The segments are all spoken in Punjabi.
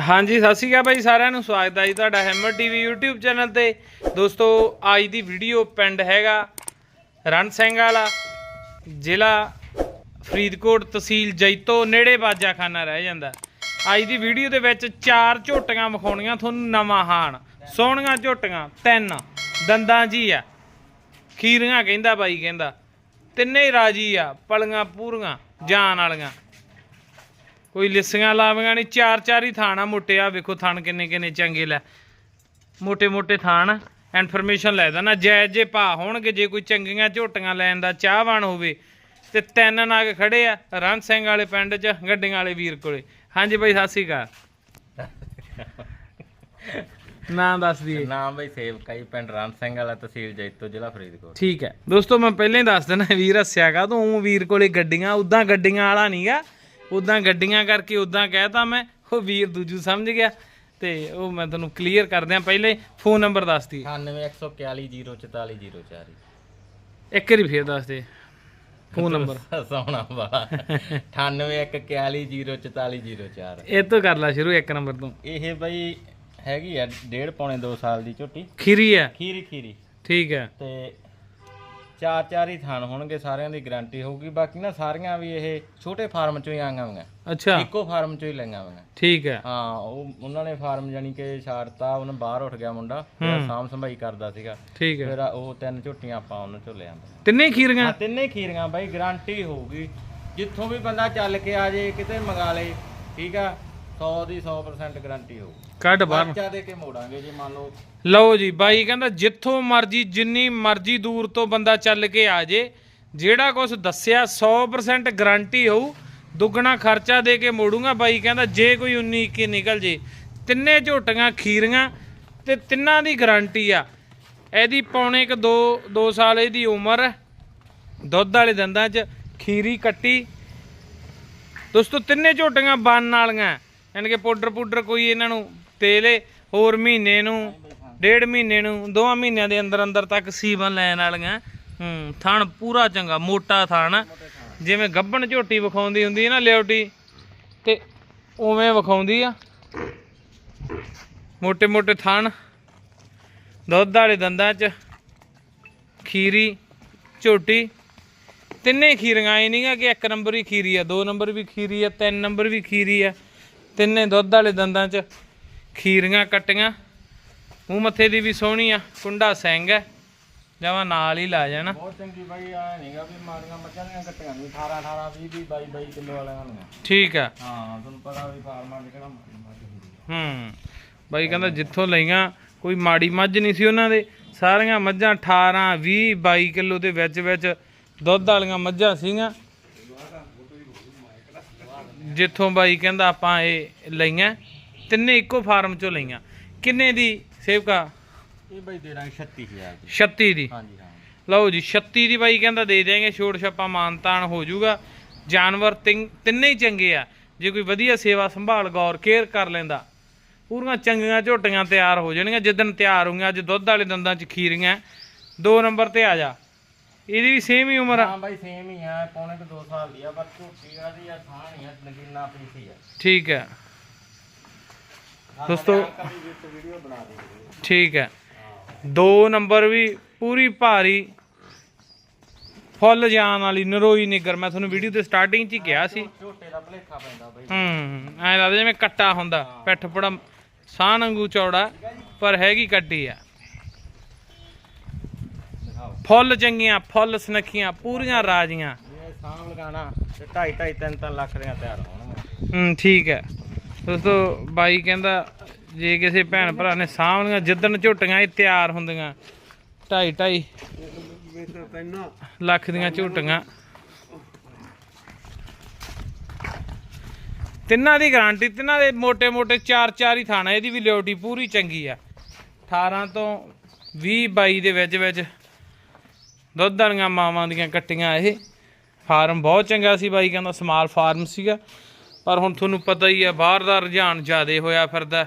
ਹਾਂਜੀ, ਸਤਿ ਸ਼੍ਰੀ ਅਕਾਲ ਬਾਈ ਸਾਰਿਆਂ ਨੂੰ। ਸਵਾਗਤ ਹੈ ਜੀ ਤੁਹਾਡਾ ਹੈਮਰ ਟੀਵੀ YouTube ਚੈਨਲ ਤੇ। ਦੋਸਤੋ, ਅੱਜ ਦੀ ਵੀਡੀਓ ਪਿੰਡ ਹੈਗਾ ਰਣ ਸਿੰਘ ਵਾਲਾ, ਜ਼ਿਲ੍ਹਾ ਫਰੀਦਕੋਟ ਤਹਿਸੀਲ ਜੈਤੋ, ਨੇੜੇ ਬਾਜਾਖਾਨਾ ਰਹਿ ਜਾਂਦਾ। ਅੱਜ ਦੀ ਵੀਡੀਓ ਦੇ ਵਿੱਚ ਚਾਰ ਝੋਟੀਆਂ ਵਿਖਾਉਣੀਆਂ ਤੁਹਾਨੂੰ, ਨਵਾਂ ਹਾਣ। ਸੋਹਣੀਆਂ ਝੋਟੀਆਂ, ਤਿੰਨ। ਦੰਦਾਂ ਜੀ ਆ। ਖੀਰੀਆਂ ਕਹਿੰਦਾ, ਬਾਈ ਕਹਿੰਦਾ। ਤਿੰਨੇ ਰਾਜੀ ਆ, ਪਲੀਆਂ ਪੂਰੀਆਂ, ਜਾਨ ਵਾਲੀਆਂ। ਕੋਈ ਲਿਸੀਆਂ ਲਾਵੀਆਂ ਨਹੀਂ ਚਾਰ ਚਾਰ ਹੀ ਥਾਣਾ ਮੋਟੇ ਆ ਵੇਖੋ ਥਾਣ ਕਿੰਨੇ ਕਿੰਨੇ ਚੰਗੇ ਲੈ। ਮੋਟੇ ਮੋਟੇ ਥਾਣ ਇਨਫੋਰਮੇਸ਼ਨ ਲੈ ਦੇਣਾ ਜੈ ਜੇ ਭਾ ਹੋਣਗੇ ਜੇ ਕੋਈ ਚੰਗੀਆਂ ਝੋਟੀਆਂ ਲੈਣ ਦਾ ਚਾਹਵਾਨ ਹੋਵੇ ਤੇ ਤਿੰਨ ਨਾਗ ਖੜੇ ਆ ਰਣ ਸਿੰਘ ਵਾਲੇ ਪਿੰਡ 'ਚ ਗੱਡੀਆਂ ਵਾਲੇ ਵੀਰ ਕੋਲੇ। ਹਾਂਜੀ ਬਾਈ ਸਤਿ ਸ੍ਰੀ ਅਕਾਲ। ਨਾਮ ਦੱਸ ਦਈਏ। ਨਾਮ ਬਈ ਸੇਵਕਾਈ ਪਿੰਡ ਰਾਮ ਸਿੰਘ ਵਾਲਾ ਤਹਿਸੀਲ ਜੈਤੋ ਜ਼ਿਲ੍ਹਾ ਫਰੀਦਕੋਟ। ਠੀਕ ਹੈ। ਦੋਸਤੋ ਮੈਂ ਪਹਿਲਾਂ ਹੀ ਦੱਸ ਦਿੰਦਾ ਵੀਰ ਹੱਸਿਆਗਾ ਤੂੰ ਵੀਰ ਕੋਲੇ ਗੱਡੀਆਂ ਉਦਾਂ ਗੱਡੀਆਂ ਵਾਲਾ ਨਹੀਂਗਾ ਉਦਾਂ ਗੱਡੀਆਂ ਕਰਕੇ ਉਦਾਂ ਕਹਿਤਾ ਮੈਂ ਉਹ ਵੀਰ ਦੂਜੂ ਸਮਝ ਗਿਆ ਤੇ ਉਹ ਮੈਂ ਤੁਹਾਨੂੰ ਕਲੀਅਰ ਕਰ ਦਿਆਂ ਪਹਿਲੇ ਫੋਨ ਨੰਬਰ ਦੱਸ ਦੀ 9114404404 ਇੱਕ ਵਾਰੀ ਫੇਰ ਦੱਸ ਦੇ ਫੋਨ ਨੰਬਰ ਸੋਹਣਾ ਵਾਲਾ। 9814404404 ਇਹ ਤੋਂ ਕਰ ਲੈ ਸ਼ੁਰੂ ਇੱਕ ਨੰਬਰ ਤੋਂ। ਇਹ ਬਈ ਹੈਗੀ ਆ ਡੇਢ ਪੌਣੇ 2 ਸਾਲ ਦੀ ਝੋਟੀ। ਖੀਰੀ ਹੈ ਖੀਰੀ ਖੀਰੀ। ਠੀਕ ਹੈ ਤੇ ਚਾਰ ਚਾਰ ਹੀ ਥਣ ਹੋਣਗੇ ਸਾਰਿਆਂ ਦੀ ਗਾਰੰਟੀ ਹੋਊਗੀ। ਬਾਕੀ ਨਾ ਸਾਰੀਆਂ ਵੀ ਇਹ ਛੋਟੇ ਫਾਰਮ ਚੋਂ ਹੀ ਆਈਆਂ ਹੋਈਆਂ। ਅੱਛਾ। ਇੱਕੋ ਫਾਰਮ ਚੋਂ ਹੀ ਲਈਆਂ ਹੋਈਆਂ। ਠੀਕ ਹੈ। ਹਾਂ ਉਹ ਉਹਨਾਂ ਨੇ ਫਾਰਮ ਜਾਨੀ ਕਿ ਛਾੜਤਾ ਉਹਨੇ ਬਾਹਰ ਉੱਠ ਗਿਆ ਮੁੰਡਾ ਜਿਹੜਾ ਸਾਂਭ ਸੰਭਾਈ ਕਰਦਾ ਸੀਗਾ। ਠੀਕ ਹੈ। ਫਿਰ ਉਹ ਤਿੰਨ ਝੋਟੀਆਂ ਆਪਾਂ ਉਹਨਾਂ ਚੋਂ ਲੈ ਆਂਦੇ ਤਿੰਨੇ ਖੀਰੀਆਂ? ਹਾਂ ਤਿੰਨੇ ਖੀਰੀਆਂ ਬਾਈ ਗਾਰੰਟੀ ਹੋਊਗੀ। ਜਿੱਥੋਂ ਵੀ ਬੰਦਾ ਚੱਲ ਕੇ ਆ ਜੇ ਕਿਤੇ ਮੰਗਾ ਲੇ ਠੀਕ ਆ? 100 ਦੀ 100% ਗਾਰੰਟੀ ਹੋਊ। ਕੱਢ ਬਾਹਰ ਬੱਚਾ ਦੇ ਕੇ ਮੋੜਾਂਗੇ ਜੇ ਮੰਨ ਲਓ। ਲਓ ਜੀ ਬਾਈ ਕਹਿੰਦਾ ਜਿੱਥੋਂ ਮਰਜ਼ੀ ਜਿੰਨੀ ਮਰਜ਼ੀ ਦੂਰ ਤੋਂ ਬੰਦਾ ਚੱਲ ਕੇ ਆ ਜੇ ਜਿਹੜਾ ਕੁਝ ਦੱਸਿਆ 100% ਗਾਰੰਟੀ ਹੋਊ ਦੁੱਗਣਾ ਖਰਚਾ ਦੇ ਕੇ ਮੋੜੂਗਾ। ਬਾਈ ਕਹਿੰਦਾ ਜੇ ਕੋਈ 19 21 ਨਿਕਲ ਜੇ ਤਿੰਨੇ ਝੋਟੀਆਂ ਖੀਰੀਆਂ ਤੇ ਤਿੰਨਾਂ ਦੀ ਗਾਰੰਟੀ ਆ। ਇਹਦੀ ਪੌਣੇ ਕ 2 2 ਸਾਲ ਇਹਦੀ ਉਮਰ ਦੁੱਧ ਵਾਲੇ ਦੰਦਾਂ 'ਚ ਖੀਰੀ ਕੱਟੀ। ਦੋਸਤੋ ਤਿੰਨੇ ਝੋਟੀਆਂ ਬੰਨ ਵਾਲੀਆਂ। ਯਾਨੀ ਕਿ ਪਾਊਡਰ ਪਾਊਡਰ ਕੋਈ ਇਹਨਾਂ ਨੂੰ ਤੇਲ ਹੋਰ ਮਹੀਨੇ ਨੂੰ, ਡੇਢ ਮਹੀਨੇ ਨੂੰ, ਦੋਵਾਂ ਮਹੀਨਿਆਂ ਦੇ ਅੰਦਰ ਅੰਦਰ ਤੱਕ ਸੀਵਨ ਲੈਣ ਵਾਲੀਆਂ, ਹੂੰ, ਥਣ ਪੂਰਾ ਚੰਗਾ, ਮੋਟਾ ਥਣ। ਜਿਵੇਂ ਗੱਭਣ ਝੋਟੀ ਵਿਖਾਉਂਦੀ ਹੁੰਦੀ ਹੈ ਨਾ ਲਿਓਟੀ ਤੇ ਉਵੇਂ ਵਿਖਾਉਂਦੀ ਆ। ਮੋٹے ਮੋٹے ਥਣ, ਦੁੱਧ ਵਾਲੇ ਦੰਦਾਂ 'ਚ, ਖੀਰੀ, ਝੋਟੀ, ਤਿੰਨੇ ਖੀਰੀਆਂ ਐ ਨਹੀਂਗਾ ਕਿ ਇੱਕ ਨੰਬਰ ਹੀ ਖੀਰੀ ਆ, ਦੋ ਨੰਬਰ ਵੀ ਖੀਰੀ ਆ, ਤਿੰਨ ਨੰਬਰ ਵੀ ਖੀਰੀ ਆ। ਤਿੰਨੇ ਦੁੱਧ ਵਾਲੇ ਦੰਦਾਂ 'ਚ ਖੀਰੀਆਂ ਕੱਟੀਆਂ। ਮੂੰਹ ਮੱਥੇ ਦੀ ਵੀ ਸੋਹਣੀ ਆ ਕੁੰਡਾ ਸਿੰਘ ਹੈ। ਜਮਾ ਨਾਲ ਹੀ ਲਾ ਜਾਣਾ। ਬਹੁਤ ਚੰਗੀ ਬਾਈ ਆ ਨਹੀਂਗਾ ਵੀ ਮਾੜੀਆਂ ਮੱਝਾਂ ਦੀਆਂ ਕੱਟੀਆਂ ਨਹੀਂ 18 18 20 20 22 22 ਕਿਲੋ ਵਾਲੀਆਂ ਨੇ ਠੀਕ ਆ। ਹਾਂ ਤੁਹਾਨੂੰ ਪਤਾ ਵੀ ਫਾਰਮਾਂ ਦੇ ਕਿਹੜਾ ਹੂੰ ਬਾਈ ਕਹਿੰਦਾ ਜਿੱਥੋਂ ਲਈਆਂ ਕੋਈ ਮਾੜੀ ਮੱਝ ਨਹੀਂ ਸੀ ਉਹਨਾਂ ਦੇ। ਸਾਰੀਆਂ ਮੱਝਾਂ 18 20 22 ਕਿਲੋ ਦੇ ਵਿੱਚ ਵਿੱਚ ਦੁੱਧ ਵਾਲੀਆਂ ਮੱਝਾਂ ਸੀਗੀਆਂ। ਜਿੱਥੋਂ ਬਾਈ ਕਹਿੰਦਾ ਆਪਾਂ ਇਹ ਲਈਆਂ ਤਿੰਨੇ ਇੱਕੋ ਫਾਰਮ ਚੋਂ ਲਈਆਂ। ਕਿੰਨੇ ਦੀ ਸੇਵਕਾ? ਇਹ ਬਾਈ ਦੇ ਦਾਂਗੇ 36000 ਦੀ। 36 ਦੀ। ਹਾਂਜੀ ਹਾਂ ਲਓ ਜੀ 36 ਦੀ ਬਾਈ ਕਹਿੰਦਾ ਦੇ ਦੇਾਂਗੇ ਛੋਟ ਛੱਪਾ ਮਾਨਤਾਨ ਹੋ ਜਾਊਗਾ। ਜਾਨਵਰ ਤਿੰਨ- ਤਿੰਨੇ ਹੀ ਚੰਗੇ ਆ। ਜੇ ਕੋਈ ਵਧੀਆ ਸੇਵਾ ਸੰਭਾਲ ਗੌਰ ਕੇਅਰ ਕਰ ਲੈਂਦਾ ਪੂਰੀਆਂ ਚੰਗੀਆਂ ਝੋਟੀਆਂ ਤਿਆਰ ਹੋ ਜਾਣਗੀਆਂ। ਜਿੱਦਣ ਤਿਆਰ ਹੋਈਆਂ ਅੱਜ ਦੁੱਧ ਵਾਲੇ ਦੰਦਾਂ 'ਚ ਖੀਰੀਆਂ। ਦੋ ਨੰਬਰ ਤੇ ਆ ਜਾ। ਇਹਦੀ ਵੀ ਸੇਮ ਹੀ ਉਮਰ ਆ। ਹਾਂ ਬਾਈ ਸੇਮ ਹੀ ਆ। ਪੌਣੇ ਕੁ 2 ਸਾਲ ਦੀ ਆ ਪਰ ਝੋਟੀ ਆ ਦੀ ਆ ਥਾਣ ਹੀ ਆ ਨਗੀਨਾ ਪੀਸੀ ਆ। ਠੀਕ ਹੈ। ਦੋਸਤੋ ਵੀਡੀਓ ਬਣਾ ਦੇ ਠੀਕ ਹੈ। ਦੋ ਨੰਬਰ ਵੀ ਪੂਰੀ ਭਾਰੀ ਫੁੱਲ ਜਾਨ ਵਾਲੀ ਨਰੋਈ ਨਿਗਰ। ਮੈਂ ਤੁਹਾਨੂੰ ਵੀਡੀਓ ਤੇ ਸਟਾਰਟਿੰਗ 'ਚ ਹੀ ਕਿਹਾ ਸੀ। ਝੋਟੇ ਦਾ ਭਲੇਖਾ ਪੈਂਦਾ ਬਾਈ। ਹੂੰ ਐਂ ਲੱਗਦਾ ਜਿਵੇਂ ਕੱਟਾ ਹੁੰਦਾ ਪਿੱਠ ਪੜਾ ਸਾਹ ਵਾਂਗੂ ਚੌੜਾ ਪਰ ਹੈਗੀ ਕੱਟੀ ਆ। ਫੁੱਲ ਚੰਗੀਆਂ ਫੁੱਲ ਸੁਨੱਖੀਆਂ ਪੂਰੀਆਂ ਰਾਜੀਆਂ। ਠੀਕ ਹੈ। ਦੋਸਤੋ ਬਾਈ ਕਹਿੰਦਾ ਜੇ ਕਿਸੇ ਭੈਣ ਭਰਾ ਨੇ ਸਾਹਮਣੀਆਂ ਜਿੱਦਣ ਝੋਟੀਆਂ ਇਹ ਤਿਆਰ ਹੁੰਦੀਆਂ ਢਾਈ ਢਾਈ ਲੱਖ ਦੀਆਂ ਝੋਟੀਆਂ। ਤਿੰਨਾਂ ਦੀ ਗਾਰੰਟੀ ਤਿੰਨਾਂ ਦੇ ਮੋٹے-ਮੋٹے ਚਾਰ ਚਾਰ ਹੀ ਥਾਣਾ ਇਹਦੀ ਵੀ ਲਿਓਟੀ ਪੂਰੀ ਚੰਗੀ ਆ। 18 ਤੋਂ 20 22 ਦੇ ਵਿੱਚ ਵਿੱਚ ਦੁੱਧ ਵਾਲੀਆਂ ਮਾਵਾਂ ਦੀਆਂ ਕੱਟੀਆਂ ਇਹ। ਫਾਰਮ ਬਹੁਤ ਚੰਗਾ ਸੀ ਬਾਈ ਕਹਿੰਦਾ ਸਮਾਲ ਫਾਰਮ ਸੀਗਾ। ਪਰ ਹੁਣ ਤੁਹਾਨੂੰ ਪਤਾ ਹੀ ਆ ਬਾਹਰ ਦਾ ਰੁਝਾਨ ਜ਼ਿਆਦੇ ਹੋਇਆ ਫਿਰਦਾ।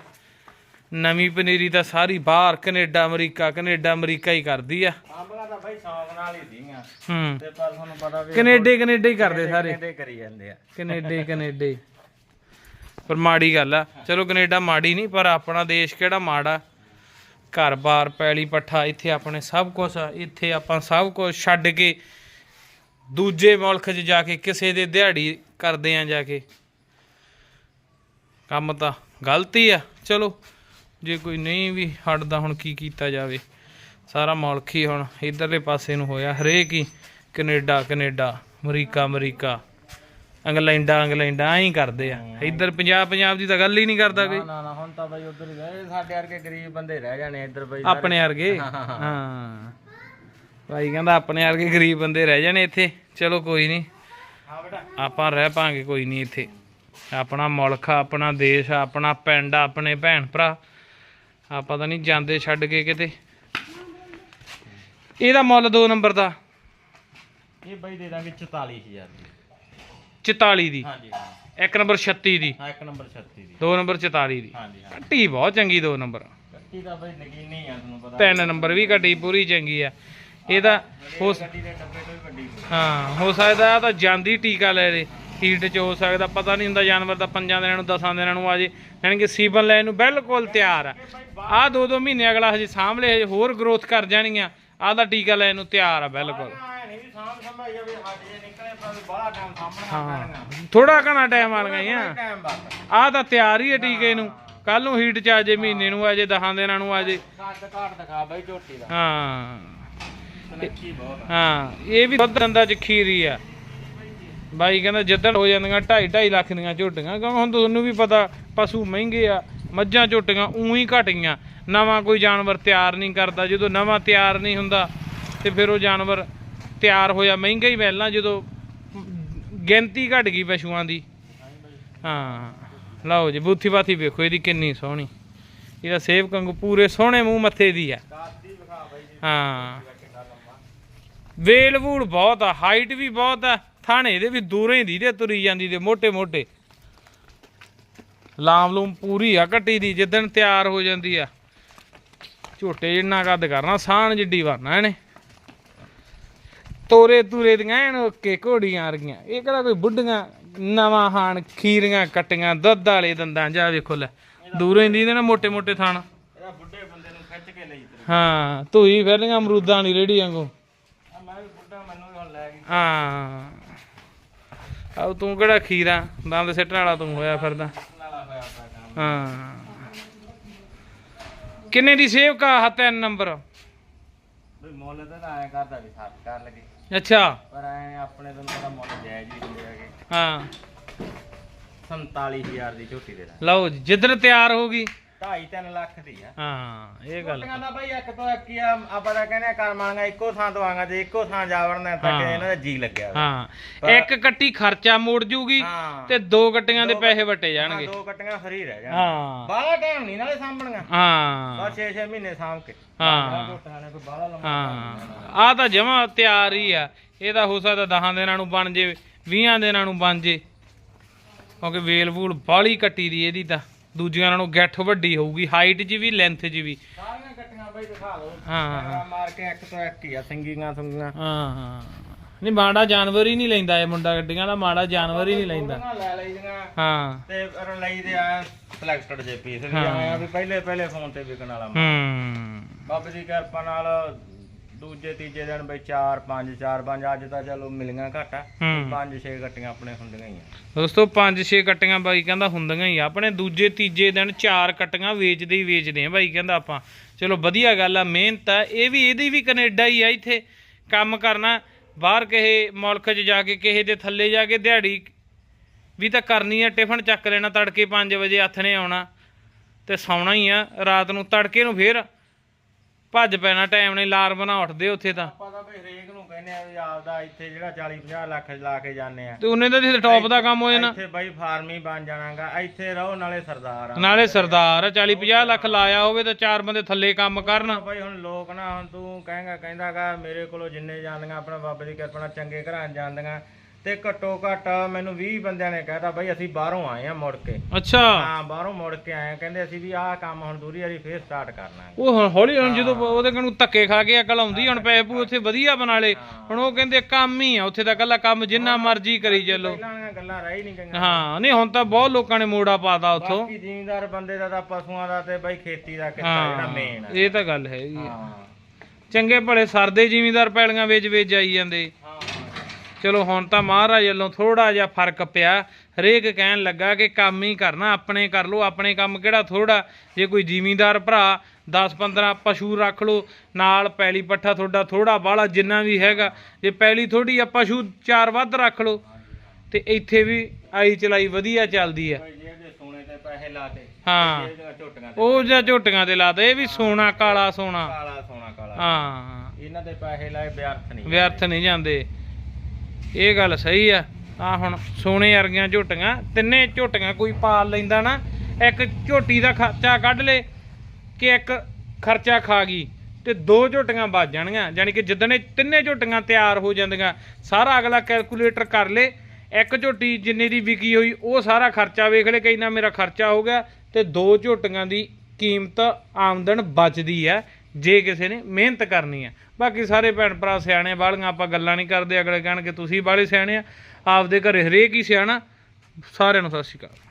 ਨਵੀਂ ਪਨੀਰੀ ਤਾਂ ਸਾਰੀ ਬਾਹਰ ਕੈਨੇਡਾ ਅਮਰੀਕਾ ਕੈਨੇਡਾ ਅਮਰੀਕਾ ਹੀ ਕਰਦੀ ਆ। ਸਾਂਭਣਾ ਤਾਂ ਬਾਈ ਸ਼ੌਂਕ ਨਾਲ ਹੀ ਸੀਗੀਆਂ। ਹੂੰ। ਤੇ ਪਰ ਤੁਹਾਨੂੰ ਪਤਾ ਵੀ ਕੈਨੇਡੇ ਕੈਨੇਡਾ ਹੀ ਕਰਦੇ ਸਾਰੇ। ਕਰੀ ਜਾਂਦੇ ਆ। ਕੈਨੇਡੇ ਕੈਨੇਡੇ। ਪਰ ਮਾੜੀ ਗੱਲ ਆ। ਚਲੋ ਕੈਨੇਡਾ ਮਾੜੀ ਨਹੀਂ ਪਰ ਆਪਣਾ ਦੇਸ਼ ਕਿਹੜਾ ਮਾੜਾ। ਘਰ-ਬਾਰ ਪੈਲੀ ਪੱਠਾ ਇੱਥੇ ਆਪਣੇ ਸਭ ਕੁਝ ਆ। ਇੱਥੇ ਆਪਾਂ ਸਭ ਕੁਝ ਛੱਡ ਕੇ ਦੂਜੇ ਮੁਲਕ 'ਚ ਜਾ ਕੇ, ਕਿਸੇ ਦੇ ਦਿਹਾੜੀ ਕਰਦੇ ਆ ਜਾ ਕੇ। ਕੰਮ ਤਾਂ ਗਲਤੀ ਆ। ਚਲੋ, ਜੇ ਕੋਈ ਨਹੀਂ ਵੀ ਹਟਦਾ, ਹੁਣ ਕੀ ਕੀਤਾ ਜਾਵੇ? ਸਾਰਾ ਮੁਲਕ ਹੀ ਹੁਣ ਇਧਰਲੇ ਪਾਸੇ ਨੂੰ ਹੋਇਆ। ਹਰੇਕ ਹੀ ਕੈਨੇਡਾ ਕੈਨੇਡਾ, ਅਮਰੀਕਾ ਅਮਰੀਕਾ। ਇੰਗਲੈਂਡਾ ਇੰਗਲੈਂਡਾ ਐਂ ਕਰਦੇ ਆ। ਇੱਧਰ ਪੰਜਾਬ ਪੰਜਾਬ ਦੀ ਤਾਂ ਗੱਲ ਹੀ ਨਹੀਂ ਕਰਦਾ ਕੋਈ। ਨਾ ਨਾ ਹੁਣ ਤਾਂ ਬਈ ਉਧਰ ਗਏ। ਸਾਡੇ ਵਰਗੇ ਗਰੀਬ ਬੰਦੇ ਰਹਿ ਜਾਣੇ ਇੱਧਰ ਬਈ। ਆਪਣੇ ਵਰਗੇ? ਹਾਂ ਭਾਈ ਕਹਿੰਦਾ ਆਪਣੇ ਵਰਗੇ ਗਰੀਬ ਬੰਦੇ ਰਹਿ ਜਾਣੇ ਇੱਥੇ। ਚਲੋ ਕੋਈ ਨਹੀਂ। ਹਾਂ ਬੇਟਾ। ਆਪਾਂ ਰਹਿ ਪਾਂਗੇ ਕੋਈ ਨਹੀਂ ਇੱਥੇ। ਆਪਣਾ ਮੁਲਕ ਆ ਆਪਣਾ ਦੇਸ਼ ਆ ਆਪਣਾ ਪਿੰਡ ਆ ਆਪਣੇ ਭੈਣ ਭਰਾ। ਆਪਾਂ ਤਾਂ ਨਹੀਂ ਜਾਂਦੇ ਛੱਡ ਕੇ ਕਿਤੇ। ਇਹਦਾ ਮੁੱਲ 2 ਨੰਬਰ ਦਾ। ਇਹ ਬਈ ਦੇ ਦਾਂਗੇ 44000 ਦੀ। 44 ਦੀ। ਹਾਂਜੀ ਹਾਂ ਇੱਕ ਨੰਬਰ 36 ਦੀ। ਹਾਂ ਇੱਕ ਨੰਬਰ 36 ਦੀ। 2 ਨੰਬਰ 44 ਦੀ। ਹਾਂਜੀ ਹਾਂ ਕੱਟੀ ਬਹੁਤ ਚੰਗੀ 2 ਨੰਬਰ। ਗੱਡੀ ਦਾ ਬਈ ਨਗੀਨੀ ਆ ਤੁਹਾਨੂੰ ਪਤਾ। ਤਿੰਨ ਨੰਬਰ ਵੀ ਕੱਟੀ ਪੂਰੀ ਚੰਗੀ ਆ। ਇਹਦਾ ਹੋ ਸ- ਗੱਡੀ ਦੇ ਡੱਬੇ ਤੋਂ ਵੀ ਵੱਡੀ ਹੋਈ। ਹਾਂ ਹੋ ਸਕਦਾ ਆ ਤਾਂ ਜਾਂਦੀ ਟੀਕਾ ਲੈ ਲੇ। ਹੀਟ ਚ ਹੋ ਸਕਦਾ ਪਤਾ ਨਹੀਂ ਹੁੰਦਾ ਜਾਨਵਰ ਦਾ ਪੰਜਾਂ ਦਿਨਾਂ ਨੂੰ ਦਸਾਂ ਦਿਨਾਂ ਨੂੰ ਆ ਜੇ। ਯਾਨੀ ਕਿ ਸੀਬਨ ਲੈਣ ਨੂੰ ਬਿਲਕੁਲ ਤਿਆਰ ਆ। ਆ ਦੋ ਦੋ ਮਹੀਨੇ ਅਗਲਾ ਹਜੇ ਸਾਹਮਣੇ ਹਜੇ ਹੋਰ ਗਰੋਥ ਕਰ ਜਾਣਗੀਆਂ। ਆਹ ਦਾ ਟੀਕਾ ਲੈਣ ਨੂੰ ਤਿਆਰ ਆ ਬਿਲਕੁਲ। ਐਂ ਨਹੀਂ ਵੀ ਸਾਂਭ ਸੰਭਾਈ ਜਾਵੇ ਹੱਡ ਜੇ ਨਿਕਲੇ ਪਰ ਬੜਾ ਟਾਈਮ ਸਾਹਮਣੇ ਹਾਂ। ਥੋੜਾ ਘਣਾ ਟਾਈਮ ਆ ਟਾਈਮ ਬਾਅਦ ਆਹ ਤਾਂ ਤਿਆਰ ਹੀ ਹੈ ਟੀਕੇ ਨੂੰ। ਕੱਲ ਨੂੰ ਹੀਟ ਚ ਆ ਜੇ ਮਹੀਨੇ ਨੂੰ ਆ ਜੇ ਦਸਾਂ ਦਿਨਾਂ ਨੂੰ ਆ ਜੇ। ਕੱਦ ਘਾਟ ਦਿਖਾ ਬਈ ਝੋਟੀ ਦਾ। ਹਾਂ। ਸੁਨੱਖੀ ਬਹੁਤ ਆ। ਹਾਂ ਇਹ ਵੀ ਦੁੱਧ ਦੰਦਾ ਚ ਖੀਰੀ ਆ। ਬਾਈ ਕਹਿੰਦਾ ਜਿੱਦਣ ਹੋ ਜਾਂਦੀਆਂ 2.5 2.5 ਲੱਖ ਦੀਆਂ ਝੋਟੀਆਂ। ਕਿਉਂਕਿ ਹੁਣ ਤੁਹਾਨੂੰ ਵੀ ਪਤਾ ਪਸ਼ੂ ਮਹਿੰਗੇ ਆ ਮੱਝਾਂ ਝੋਟੀਆਂ ਉਹੀ ਘਟ ਗਈਆਂ ਨਵਾਂ ਕੋਈ ਜਾਨਵਰ ਤਿਆਰ ਨਹੀਂ ਕਰਦਾ। ਜਦੋਂ ਨਵਾਂ ਤਿਆਰ ਨਹੀਂ ਹੁੰਦਾ ਤੇ ਫਿਰ ਉਹ ਜਾਨਵਰ ਤਿਆਰ ਹੋਇਆ ਮਹਿੰਗਾ ਹੀ ਪਹਿਲਾਂ ਜਦੋਂ ਗਿਣਤੀ ਘਟ ਗਈ ਪਸ਼ੂਆਂ ਦੀ। ਹਾਂ, ਲਓ ਜੀ, ਬੂਥੀ ਬਾਥੀ ਵੇਖੋ, ਇਹਦੀ ਕਿੰਨੀ ਸੋਹਣੀ। ਇਹਦਾ ਸੇਵ ਕੰਗ ਪੂਰੇ ਸੋਹਣੇ ਮੂੰਹ ਮੱਥੇ ਦੀ ਆ। ਹਾਂ। ਵੇਲ ਵੂਲ ਬਹੁਤ ਆ, ਹਾਈਟ ਵੀ ਬਹੁਤ ਆ, ਥਾਣੇ ਦੇ ਵੀ ਦੂਰੇ ਦੀ ਤੇ ਤੁਰੀ ਜਾਂਦੀ ਦੇ ਮੋٹے ਮੋٹے ਲਾਮ ਲੂਮ ਪੂਰੀ ਆ ਘਟੀ ਦੀ, ਜਿੱਦਣ ਤਿਆਰ ਹੋ ਜਾਂਦੀ ਆ। ਝੋਟੇ ਜਿੰਨਾ ਕੱਦ ਕਰਨਾ ਸਾਣ ਜਿੱਡੀ ਵਰਨਾ ਇਹਨੇ। ਤੋਰੇ ਤੂਰੇ ਦੀਆਂ ਐਨ ਓਕੇ ਘੋੜੀਆਂ ਵਰਗੀਆਂ। ਇਹ ਕਿਹੜਾ ਕੋਈ ਬੁੱਢੀਆਂ ਨਵਾਂ ਹਾਣ ਖੀਰੀਆਂ ਕਟੀਆਂ ਦੁੱਧ ਵਾਲੇ ਦੰਦਾਂ ਜਾ ਵੇਖੋ ਲੈ। ਦੂਰੋਂ ਹੀ ਦੀਦੇ ਨਾ ਮੋٹے ਮੋٹے ਥਾਣ। ਇਹਦਾ ਬੁੱਢੇ ਬੰਦੇ ਨੂੰ ਖਿੱਚ ਕੇ ਲਈ ਹਾਂ ਧੂਈ ਫਿਰਦੀਆਂ ਅਮਰੂਦਾਂ ਦੀ ਰੇੜੀ ਵਾਂਗੂ। ਮੈਂ ਵੀ ਬੁੱਢਾ ਮੈਨੂੰ ਹੁਣ ਲੈ ਗਈ। ਹਾਂ। ਆਉ ਤੂੰ ਕਿਹੜਾ ਖੀਰਾ? ਦੰਦ ਸਿੱਟਣ ਵਾਲਾ ਤੂੰ ਹੋਇਆ ਫਿਰਦਾ। ਹਾਂ। ਕਿੰਨੇ ਦੀ ਸੇਵ ਕਾ ਨੰਬਰ? ਵੀ ਮੁੱਲ ਤਾਂ ਐ ਕਰਦਾ ਵੀ ਸੱਟ ਕਰ ਲਗੇ ਅੱਛਾ। ਪਰ ਐ ਆਪਣੇ ਤੁਹਾਨੂੰ ਪਤਾ ਮੁੱਲ ਜਾਇਜ਼ ਹੀ ਹੁੰਦੇ ਹੈਗੇ। ਹਾਂ। 47000 ਦੀ ਝੋਟੀ ਦੇ ਦਾਂ ਲਓ ਜੀ ਜਿੱਦਣ ਤਿਆਰ ਹੋ ਗਈ 2.5 3 ਲੱਖ ਦੀ ਆ। ਹਾਂ ਇਹ ਗੱਲ ਝੋਟੀਆਂ ਦਾ ਬਈ ਇੱਕ ਤੋਂ ਇੱਕ ਹੀ ਆ ਆਪਾਂ ਤਾਂ ਕਹਿੰਦੇ ਆ ਕਰ ਮਾਂਗਾ ਇੱਕੋ ਥਾਂ ਤੋਂ ਆਂਗਾ ਜੇ ਇੱਕੋ ਥਾਂ ਜਾ ਵੜਨਾ ਤਾਂ ਹਾਂ। ਕਿ ਇਹਨਾਂ ਦਾ ਜੀ ਲੱਗਿਆ ਹੋਵੇ। ਹਾਂ ਇੱਕ ਕੱਟੀ ਖਰਚਾ ਮੋੜ ਜੂਗੀ ਹਾਂ। ਤੇ ਦੋ ਕੱਟੀਆਂ ਦੇ ਪੈਸੇ ਵਟੇ ਹਾਂ, ਜਾਣਗੇ ਦੋ ਕੱਟੀਆਂ ਫਰੀ ਰਹਿ ਜਾਣ ਹਾਂ। ਬਾਹਲਾ ਟਾਈਮ ਨਹੀਂ ਨਾਲੇ ਸਾਂਭਣੀਆਂ। ਹਾਂ। ਬਸ 6-6 ਮਹੀਨੇ ਸਾਂਭ ਕੇ। ਹਾਂ। ਝੋਟੀਆਂ ਨੇ ਕੋਈ ਬਾਹਲਾ ਲੰਮਾ ਹਾਂ। ਆ ਤਾਂ ਜਮਾ ਤਿਆਰ ਹੀ ਆ। ਇਹ ਤਾਂ ਹੋ ਸਕਦਾ 10 ਦਿਨਾਂ ਨੂੰ ਬਣ ਜੇ 20 ਦਿਨਾਂ ਨੂੰ ਬਣ ਜੇ। ਕਿਉਂਕਿ ਵੇਲ ਵੂਲ ਬਾਲੀ ਕੱਟੀ ਦੀ ਇਹਦੀ ਤਾਂ। ਦੂਜੀਆਂ ਨਾਲੋਂ ਗੱਠ ਵੱਡੀ ਹੋਊਗੀ ਹਾਈਟ 'ਚ ਵੀ ਲੈਂਥ 'ਚ ਵੀ। ਸਾਰੀਆਂ ਕੱਟੀਆਂ ਬਈ ਦਿਖਾ ਦਿਓ। ਹਾਂ, ਮਾਰ ਕੇ ਇੱਕ ਤੋਂ ਇੱਕ ਹੀ ਆ ਸਿੰਗੀਆਂ ਸੁੰਗੀਆਂ। ਹਾਂ ਹਾਂ। ਨਹੀਂ ਮਾੜਾ ਜਾਨਵਰ ਹੀ ਨਹੀਂ ਲੈਂਦਾ ਇਹ ਮੁੰਡਾ ਗੱਡੀਆਂ ਦਾ ਮਾੜਾ ਜਾਨਵਰ ਹੀ ਨਹੀਂ ਲੈਂਦਾ। ਥੋੜ੍ਹੀਆਂ ਲੈ ਲਈਆਂ ਹਾਂ। ਤੇ ਫਿਰ ਲਈ ਦੇ ਆ ਸਿਲੈਕਟਡ ਜੇ ਪੀਸ ਵੀ ਹਾਂ। ਆਏ ਆ ਵੀ ਪਹਿਲੇ ਪਹਿਲੇ ਫੋਨ ਤੇ ਵਿਕਣ ਵਾਲਾ ਹੂੰ। ਬਾਬੇ ਦੀ ਕਿਰਪਾ ਨਾਲ ਦੂਜੇ ਤੀਜੇ ਦਿਨ ਬਈ 4 5 4 5 ਅੱਜ ਤਾਂ ਚਲੋ ਮਿਲੀਆਂ ਘੱਟ ਆ। ਹੂੰ। 5 6 ਗੱਟੀਆਂ ਆਪਣੇ ਹੁੰਦੀਆਂ ਹੀ ਆ। ਦੋਸਤੋ 5-6 ਕੱਟੀਆਂ ਬਾਈ ਕਹਿੰਦਾ ਹੁੰਦੀਆਂ ਹੀ ਆ। ਆਪਣੇ ਦੂਜੇ ਤੀਜੇ ਦਿਨ ਚਾਰ ਕੱਟੀਆਂ ਵੇਚਦੇ ਹੀ ਵੇਚਦੇ ਆ ਬਾਈ ਕਹਿੰਦਾ ਆਪਾਂ। ਚਲੋ ਵਧੀਆ ਗੱਲ ਆ ਮਿਹਨਤ ਆ। ਇਹ ਵੀ ਇਹਦੀ ਵੀ ਕੈਨੇਡਾ ਹੀ ਆ ਇੱਥੇ। ਕੰਮ ਕਰਨਾ ਬਾਹਰ ਕਿਸੇ ਮੁਲਕ 'ਚ ਜਾ ਕੇ ਕਿਸੇ ਦੇ ਥੱਲੇ ਜਾ ਕੇ ਦਿਹਾੜੀ ਵੀ ਤਾਂ ਕਰਨੀ ਆ। ਟਿਫਨ ਚੱਕ ਲੈਣਾ ਤੜਕੇ 5 ਵਜੇ ਹੱਥ ਨੇ ਆਉਣਾ। ਤੇ ਸੌਣਾ ਹੀ ਆ। ਰਾਤ ਨੂੰ ਤੜਕੇ ਨੂੰ ਫੇਰ ਭੱਜ ਪੈਣਾ ਟਾਈਮ ਨੇ ਲਾਰ ਬਣਾ ਉੱਠਦੇ ਉੱਥੇ ਤਾਂ। ਆਪਾਂ ਤਾਂ ਬਈ ਹਰੇਕ ਨੂੰ ਕਹਿੰਦੇ ਆ ਵੀ ਆਪਦਾ ਇੱਥੇ ਜਿਹੜਾ 40 50 ਲੱਖ ਲਾ ਕੇ ਜਾਂਦੇ ਆ। ਤੇ ਉਹਨੇ ਤਾਂ ਟੌਪ ਦਾ ਕੰਮ ਹੋ ਜਾਣਾ। ਇੱਥੇ ਬਈ ਫਾਰਮੀ ਬਣ ਜਾਣਾਗਾ ਇੱਥੇ ਰਹੋ ਨਾਲੇ ਸਰਦਾਰ ਆ। ਨਾਲੇ ਸਰਦਾਰ 40 50 ਲੱਖ ਲਾਇਆ ਹੋਵੇ ਤਾਂ ਚਾਰ ਬੰਦੇ ਥੱਲੇ ਕੰਮ ਕਰਨ। ਬਈ ਹੁਣ ਲੋਕ ਨਾ ਹੁਣ ਤੂੰ ਕਹੇਗਾ ਕਹਿੰਦਾਗਾ ਮੇਰੇ ਕੋਲੋਂ ਜਿੰਨੇ ਜਾਂਦੀਆਂ ਆਪਣਾ ਬਾਬੇ ਦੀ ਕਿਰਪਾ ਨਾਲ ਚੰਗੇ ਘਰਾਂ ਜਾਂਦੀਆਂ। ਤੇ ਘੱਟੋ ਘੱਟ ਮੈਨੂੰ 20 ਬੰਦਿਆਂ ਨੇ ਕਹਿਤਾ ਬਈ ਅਸੀਂ ਬਾਹਰੋਂ ਆਏ ਆ ਮੁੜ ਕੇ। ਅੱਛਾ। ਹਾਂ ਬਾਹਰੋਂ ਮੁੜ ਕੇ ਆਏ ਆ। ਕਹਿੰਦੇ ਅਸੀਂ ਵੀ ਆਹ ਕੰਮ ਹੁਣ ਦੂਰੀ ਵਾਰੀ ਫੇਰ ਸਟਾਰਟ ਕਰਨਾ ਹੈ। ਉਹ ਹੁਣ ਹੌਲੀ ਹੁਣ ਜਦੋਂ ਉਹਦੇ ਕਨੂੰ ਧੱਕੇ ਖਾ ਕੇ ਅਕਲ ਆਉਂਦੀ ਹੁਣ ਪੈਸੇ ਪੂ ਉੱਥੇ ਵਧੀਆ ਬਣਾ ਲੇ ਹੁਣ ਉਹ ਕਹਿੰਦੇ ਕੰਮ ਹੀ ਆ ਉੱਥੇ ਤਾਂ ਕੱਲਾ ਕੰਮ ਜਿੰਨਾ ਮਰਜ਼ੀ ਕਰੀ ਚੱਲੋ। ਪਹਿਲਾਂ ਵਾਲੀਆਂ ਗੱਲਾਂ ਰਹਿ ਹੀ ਨਹੀਂ ਗਈਆਂ। ਹਾਂ ਨਹੀਂ ਹੁਣ ਤਾਂ ਬਹੁਤ ਲੋਕਾਂ ਨੇ ਮੋੜਾ ਪਾਤਾ ਉੱਥੋਂ। ਬਾਕੀ ਜ਼ਿਮੀਂਦਾਰ ਬੰਦੇ ਦਾ ਤਾਂ ਪਸ਼ੂਆਂ ਦਾ ਤੇ ਬਈ ਖੇਤੀ ਦਾ ਕਿੱਤਾ ਜਿਹੜਾ ਹਾਂ ਮੇਨ ਹੈ ਇਹ ਤਾਂ ਗੱਲ ਹੈਗੀ ਆ। ਹਾਂ। ਚੰਗੇ ਭਲੇ ਸਰਦੇ ਜ਼ਿਮੀਂਦਾਰ ਪੈਲੀਆਂ ਵੇਚ ਵੇਚ ਜਾਈ ਜਾਂਦੇ। ਹਾਂ। ਚਲੋ ਹੁਣ ਤਾਂ ਮਹਾਰਾਜ ਵੱਲੋਂ ਥੋੜਾ ਜਿਹਾ ਫ਼ਰਕ ਪਿਆ। ਹਰੇਕ ਕਹਿਣ ਲੱਗਾ ਕਿ ਕੰਮ ਹੀ ਕਰਨਾ ਆਪਣੇ ਕਰ ਲੋ ਆਪਣੇ ਕੰਮ ਕਿਹੜਾ ਥੋੜਾ ਜੇ ਕੋਈ ਜ਼ਿਮੀਂਦਾਰ ਭਰਾ 10 15 ਪਸ਼ੂ ਰੱਖ ਲੋ ਨਾਲ ਪੈਲੀ ਪੱਠਾ ਤੁਹਾਡਾ ਥੋੜਾ ਬਾਹਲਾ ਜਿੰਨਾ ਵੀ ਹੈਗਾ ਜੇ ਪੈਲੀ ਥੋੜੀ ਆ ਪਸ਼ੂ ਚਾਰ ਵੱਧ ਰੱਖ ਲੋ ਤੇ ਇੱਥੇ ਵੀ ਆਈ ਚਲਾਈ ਵਧੀਆ ਚੱਲਦੀ ਆ। ਪੈਸੇ ਲਾਤੇ ਹਾਂ। ਉਹ ਜਾਂ ਝੋਟੀਆਂ ਤੇ ਲਾਦੇ ਇਹ ਵੀ ਸੋਨਾ ਕਾਲਾ ਸੋਨਾ। ਕਾਲਾ ਸੋਨਾ ਕਾਲਾ। ਹਾਂ। ਇਹਨਾਂ ਦੇ ਪੈਸੇ ਲਾਏ ਵਿਅਰਥ ਨਹੀਂ ਵਿਅਰਥ ਨਹੀਂ ਜਾਂਦੇ। ਇਹ ਗੱਲ ਸਹੀ ਆ। ਆ ਹੁਣ ਸੋਨੇ ਵਰਗੀਆਂ ਝੋਟੀਆਂ, ਤਿੰਨੇ ਝੋਟੀਆਂ ਕੋਈ ਪਾਲ ਲੈਂਦਾ ਨਾ, ਇੱਕ ਝੋਟੀ ਦਾ ਖਰਚਾ ਕੱਢ ਲੇ ਕਿ ਇੱਕ ਖਰਚਾ ਖਾ ਗਈ ਤੇ ਦੋ ਝੋਟੀਆਂ ਬਚ ਜਾਣਗੀਆਂ। ਯਾਨੀ ਕਿ ਜਿੱਦਣ ਇਹ ਤਿੰਨੇ ਝੋਟੀਆਂ ਤਿਆਰ ਹੋ ਜਾਂਦੀਆਂ, ਸਾਰਾ ਅਗਲਾ ਕੈਲਕੂਲੇਟਰ ਕਰ ਲੇ, ਇੱਕ ਝੋਟੀ ਜਿੰਨੇ ਦੀ ਵਿਕੀ ਹੋਈ, ਉਹ ਸਾਰਾ ਖਰਚਾ ਵੇਖ ਲੇ ਕਿ ਇੰਨਾ ਮੇਰਾ ਖਰਚਾ ਹੋ ਗਿਆ ਤੇ ਦੋ ਝੋਟੀਆਂ ਦੀ ਕੀਮਤ ਆਮਦਨ ਬਚਦੀ ਹੈ ਜੇ ਕਿਸੇ ਨੇ ਮਿਹਨਤ ਕਰਨੀ ਹੈ ਬਾਕੀ ਸਾਰੇ ਭੈਣ ਭਰਾ ਸਿਆਣੇ ਬਾਲੀਆਂ ਆਪਾਂ ਗੱਲਾਂ ਨਹੀਂ ਕਰਦੇ, ਅਗਲੇ ਕਹਿਣਗੇ, ਤੁਸੀਂ ਬਾਲੇ ਸਿਆਣੇ ਆ, ਆਪਦੇ ਘਰੇ ਹਰੇਕ ਹੀ ਸਿਆਣਾ। ਸਾਰਿਆਂ ਨੂੰ ਸਤਿ ਸ਼੍ਰੀ ਅਕਾਲ।